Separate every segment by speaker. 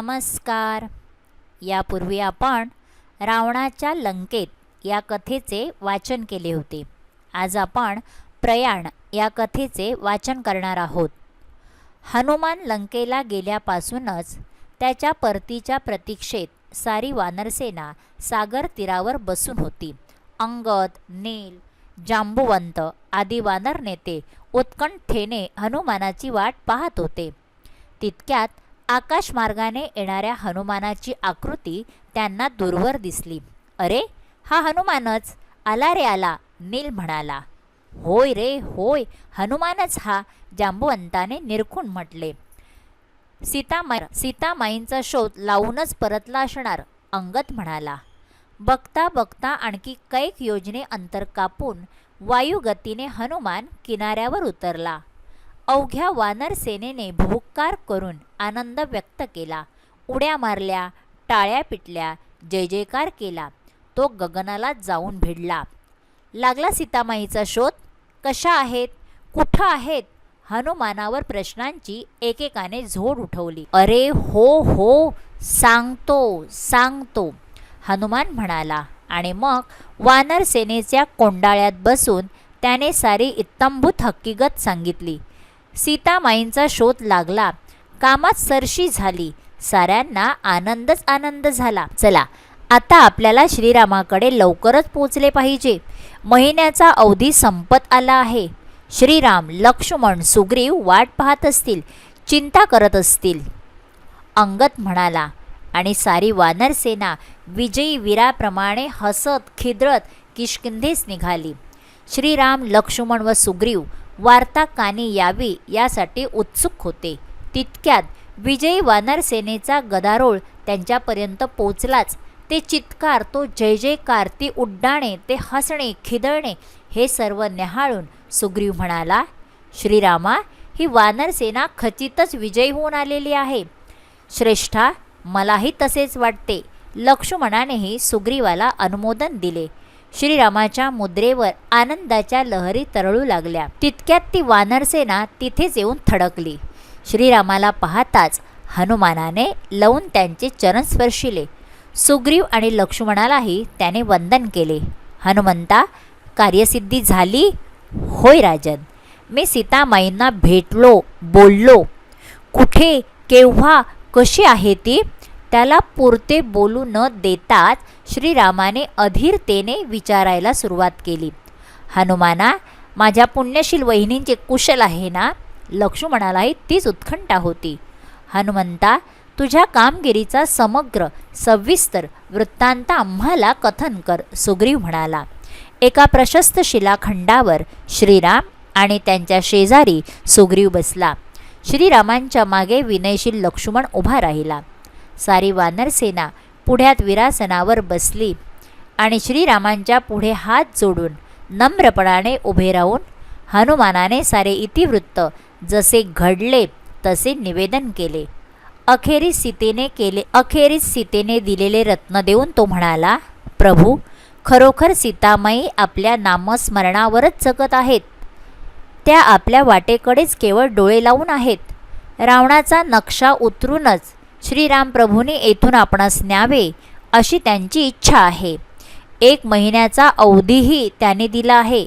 Speaker 1: नमस्कार. यापूर्वी आपण रावणाच्या लंकेत या कथेचे वाचन केले होते. आज आपण प्रयाण या कथेचे वाचन करणार आहोत. हनुमान लंकेला गेल्यापासूनच त्याच्या परतीच्या प्रतीक्षेत सारी वानरसेना सागर तीरावर बसून होती. अंगद नील जांबुवंत आदी वानर नेते उत्कंठेने हनुमानाची वाट पाहत होते. तितक्यात आकाशमार्गाने येणाऱ्या हनुमानाची आकृती त्यांना दूरवर दिसली. अरे हा हनुमानच आला रे आला नील म्हणाला. होय रे होय हनुमानच हा जांबुवंताने निरखून म्हटले. सीतामाई सीतामाईंचा शोध लावूनच परतला असणार अंगत म्हणाला. बघता बघता आणखी कैक योजने अंतर कापून वायुगतीने हनुमान किनाऱ्यावर उतरला. अवघ्या वानर सेनेने भुभुक्कार करून आनंद व्यक्त केला. उड्या मारल्या टाळ्या पिटल्या जय जयकार केला. तो गगनाला जाऊन भिडला. लागला सीतामाईचा शोध? कशा आहेत? कुठं आहेत? हनुमानावर प्रश्नांची एकेकाने झोड उठवली. अरे हो हो सांगतो सांगतो. हनुमान म्हणाला. आणि मग वानर सेनेच्या कोंडाळ्यात बसून त्याने सारी इत्तंभूत हकीकत सांगितली. सीतामाईंचा शोध लागला. कामात सरशी झाली. साऱ्यांना आनंदच आनंद झाला. चला आता आपल्याला श्रीरामाकडे लवकरच पोचले पाहिजे. महिन्याचा अवधी संपत आला आहे. श्रीराम लक्ष्मण सुग्रीव वाट पाहत असतील चिंता करत असतील. अंगत म्हणाला आणि सारी वानरसेना विजयी वीराप्रमाणे हसत खिदळत किष्किंधेस निघाली. श्रीराम लक्ष्मण व सुग्रीव वार्ता कानी यावी यासाठी उत्सुक होते. तितक्यात विजयी वानरसेनेचा गदारोळ त्यांच्यापर्यंत पोचलाच ते चित्कार तो जय जयकार ती उड्डाणे ते हसणे खिदळणे हे सर्व न्याहाळून सुग्रीव म्हणाला श्रीरामा ही वानरसेना खचितच विजयी होऊन आलेली आहे. श्रेष्ठा मलाही तसेच वाटते. लक्ष्मणानेही सुग्रीवाला अनुमोदन दिले. श्रीरामाच्या मुद्रेवर आनंदाच्या लहरी तरळू लागल्या. तितक्यात ती वानरसेना तिथेच येऊन थडकली. श्रीरामाला पाहताच हनुमानाने लावून त्यांचे चरण स्पर्शिले. सुग्रीव आणि लक्ष्मणालाही त्याने वंदन केले. हनुमंता कार्यसिद्धी झाली? होय राजन मी सीतामाईंना भेटलो बोललो. कुठे केव्हा कशी आहे ती? त्याला पुरते बोलू न देताच श्रीरामाने अधीरतेने विचारायला सुरुवात केली. हनुमाना माझ्या पुण्यशील वहिनींचे कुशल आहे ना? लक्ष्मणालाही तीच उत्कंठा होती. हनुमंता तुझ्या कामगिरीचा समग्र सविस्तर वृत्तांत आम्हाला कथन कर सुग्रीव म्हणाला. एका प्रशस्त शिलाखंडावर श्रीराम आणि त्यांच्या शेजारी सुग्रीव बसला. श्रीरामांच्या मागे विनयशील लक्ष्मण उभा राहिला. सारी वानरसेना पुढ्यात विरासनावर बसली आणि श्रीरामांच्या पुढे हात जोडून नम्रपणाने उभे राहून हनुमानाने सारे इतिवृत्त जसे घडले तसे निवेदन केले. अखेरीस सीतेने केले अखेरीस सीतेने दिलेले रत्न देऊन तो म्हणाला प्रभू खरोखर सीतामाई आपल्या नामस्मरणावरच जगत आहेत. त्या आपल्या वाटेकडेच केवळ डोळे लावून आहेत. रावणाचा नक्षा उतरूनच श्रीराम प्रभूने येथून आपणास न्यावे अशी त्यांची इच्छा आहे. एक महिन्याचा अवधीही त्याने दिला आहे.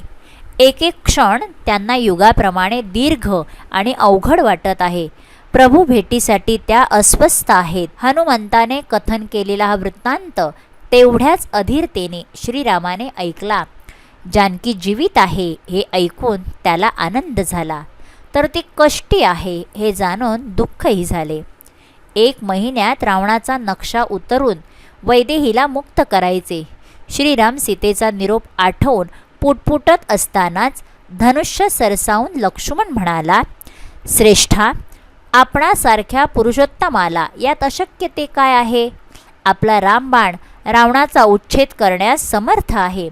Speaker 1: एक एक क्षण त्यांना युगाप्रमाणे दीर्घ आणि अवघड वाटत आहे. प्रभू भेटीसाठी त्या अस्वस्थ आहेत. हनुमंताने कथन केलेला हा वृत्तांत तेवढ्याच अधीरतेने श्रीरामाने ऐकला. जानकी जीवित आहे हे ऐकून त्याला आनंद झाला. तर ती कष्टी आहे हे जाणून दुःखही झाले. एक महिन्यात रावणाचा नक्षा उतरून वैदेहीला मुक्त करायचे. श्रीराम सीतेचा निरोप आठवून पुटपुटत असतानाच धनुष्य सरसावून लक्ष्मण म्हणाला श्रेष्ठा आपणासारख्या पुरुषोत्तमाला यात अशक्य ते काय आहे? आपला रामबाण रावणाचा उच्छेद करण्यास समर्थ आहे.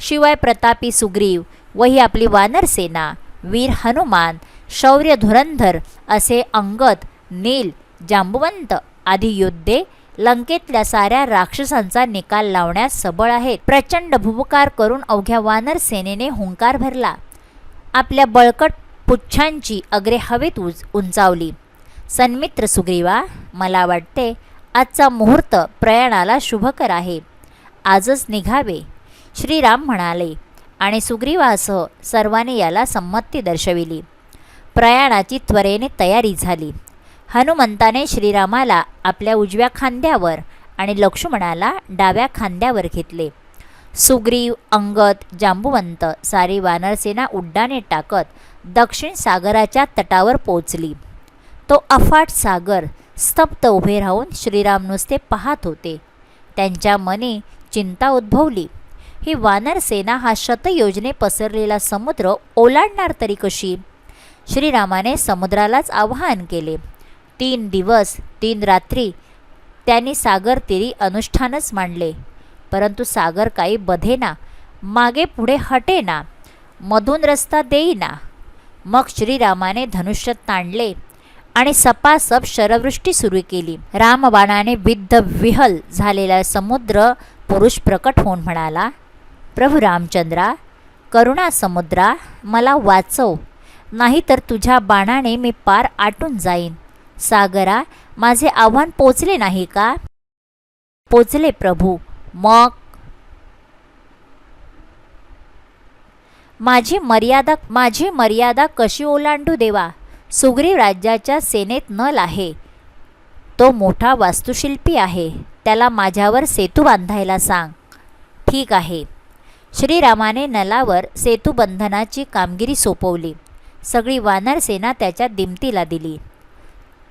Speaker 1: शिवाय प्रतापी सुग्रीव व ही आपली वानरसेना वीर हनुमान शौर्य धुरंधर असे अंगद नील जांबवंत आदी योद्धे लंकेतल्या साऱ्या राक्षसांचा निकाल लावण्यास सबळ आहेत. प्रचंड भुबुकार करून अवघ्या वानर सेनेने हुंकार भरला. आपल्या बळकट पुच्छांची अग्रे हवेत उज उंचावली. सन्मित्र सुग्रीवा मला वाटते आजचा मुहूर्त प्रयाणाला शुभकर आहे. आजच निघावे श्रीराम म्हणाले आणि सुग्रीवासह सर्वांनी याला संमती दर्शविली. प्रयाणाची त्वरेने तयारी झाली. हनुमंताने श्रीरामाला आपल्या उजव्या खांद्यावर आणि लक्ष्मणाला डाव्या खांद्यावर घेतले. सुग्रीव अंगद जांबुवंत सारी वानरसेना उड्डाणे टाकत दक्षिण सागराच्या तटावर पोचली तो अफाट सागर स्तब्ध उभे राहून श्रीराम नुसते पाहत होते. त्यांच्या मने चिंता उद्भवली. ही वानरसेना हा शतयोजने पसरलेला समुद्र ओलांडणार तरी कशी? श्रीरामाने समुद्रालाच आवाहन केले. तीन दिवस तीन रात्री त्यांनी सागर तिरी अनुष्ठानच मांडले. परंतु सागर काही बधेना मागे पुढे हटेना मधून रस्ता देईना. मग श्रीरामाने धनुष्य ताणले आणि सपासप शरवृष्टी सुरू केली. रामबाणाने विद्ध विहल झालेला समुद्र पुरुष प्रकट होऊन म्हणाला प्रभू रामचंद्रा करुणा समुद्रा मला वाचव. नाहीतर तुझ्या बाणाने मी पार आटून जाईन. सागरा माझे आव्हान पोचले नाही का? पोचले प्रभू. मग? माझी मर्यादा माझी मर्यादा कशी ओलांडू देवा? सुग्रीव राज्याच्या सेनेत नल आहे. तो मोठा वास्तुशिल्पी आहे. त्याला माझ्यावर सेतू बांधायला सांग. ठीक आहे. श्रीरामाने नलावर सेतूबंधनाची कामगिरी सोपवली. सगळी वानरसेना त्याच्या दिमतीला दिली.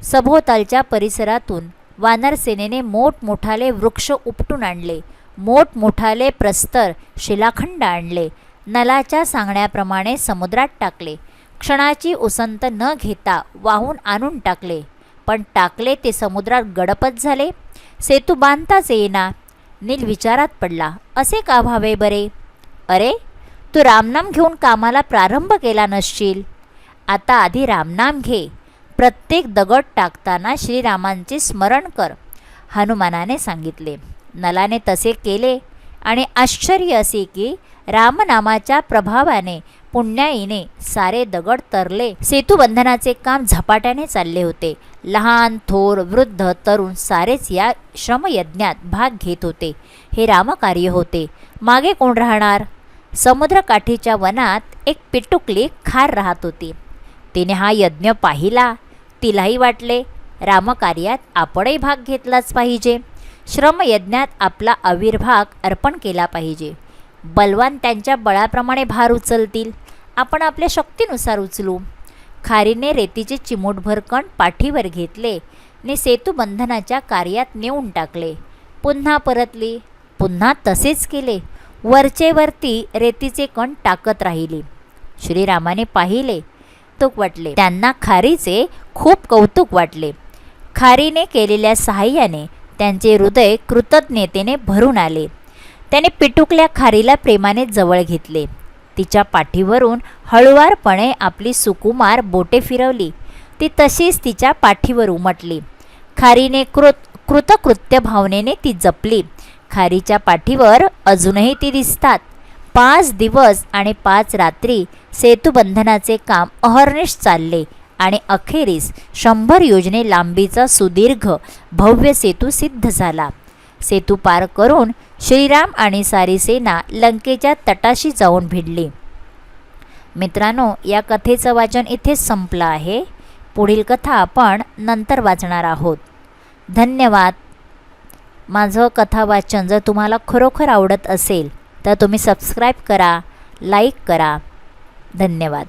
Speaker 1: सभोवतालच्या परिसरातून वानरसेनेने मोठमोठाले वृक्ष उपटून आणले. मोठमोठाले प्रस्तर शिलाखंड आणले. नलाच्या सांगण्याप्रमाणे समुद्रात टाकले. क्षणाची उसंत न घेता वाहून आणून टाकले. पण टाकले ते समुद्रात गडपत झाले. सेतू बांधताच येईना. नील विचारात पडला. असे का व्हावे बरे? अरे तू रामनाम घेऊन कामाला प्रारंभ केला नसशील. आता आधी रामनाम घे. प्रत्येक दगड टाकताना श्रीरामांचे स्मरण कर हनुमानाने सांगितले. नलाने तसे केले आणि आश्चर्य असे की रामनामाच्या प्रभावाने पुण्याईने सारे दगड तरले. सेतुबंधनाचे काम झपाट्याने चालले होते. लहान थोर वृद्ध तरुण सारेच या श्रमयज्ञात भाग घेत होते. हे रामकार्य होते. मागे कोण राहणार? समुद्रकाठीच्या वनात एक पिटुकली खार राहत होती. तिने हा यज्ञ पाहिला. तिलाही वाटले. रामकार्यात आपणही भाग घेतलाच पाहिजे. श्रमयज्ञात आपला आविर्भाग अर्पण केला पाहिजे. बलवान त्यांच्या बळाप्रमाणे भार उचलतील. आपण आपल्या शक्तीनुसार उचलू. खारीने रेतीचे चिमूटभर कण पाठीवर घेतले. ने सेतुबंधनाच्या कार्यात नेऊन टाकले. पुन्हा परतली. पुन्हा तसेच केले. वरचेवरती रेतीचे कण टाकत राहिले. श्रीरामाने पाहिले. कौतुक वाटले. त्यांना खारीचे खूप कौतुक वाटले. खारीने केलेल्या सहाय्याने त्यांचे हृदय कृतज्ञतेने भरून आले. त्याने पिटुकल्या खारीला प्रेमाने जवळ घेतले. तिच्या पाठीवरून हळुवारपणे आपली सुकुमार बोटे फिरवली. ती तशीच तिच्या पाठीवर उमटली. खारीने कृत कृतकृत्य भावनेने ती जपली. खारीच्या पाठीवर अजूनही ती दिसतात. पाच दिवस आणि पाच रात्री सेतुबंधनाचे काम अहर्निश चालले आणि अखेरीस शंभर योजने लांबीचा सुदीर्घ भव्य सेतू सिद्ध झाला. सेतू पार करून श्रीराम आणि सारी सेना लंकेच्या तटाशी जाऊन भिडली. मित्रांनो या कथेचं वाचन इथेच संपलं आहे. पुढील कथा आपण नंतर वाचणार आहोत. धन्यवाद. माझं कथा वाचन जर तुम्हाला खरोखर आवडत असेल तर तुम्ही सबस्क्राईब करा लाईक करा. धन्यवाद.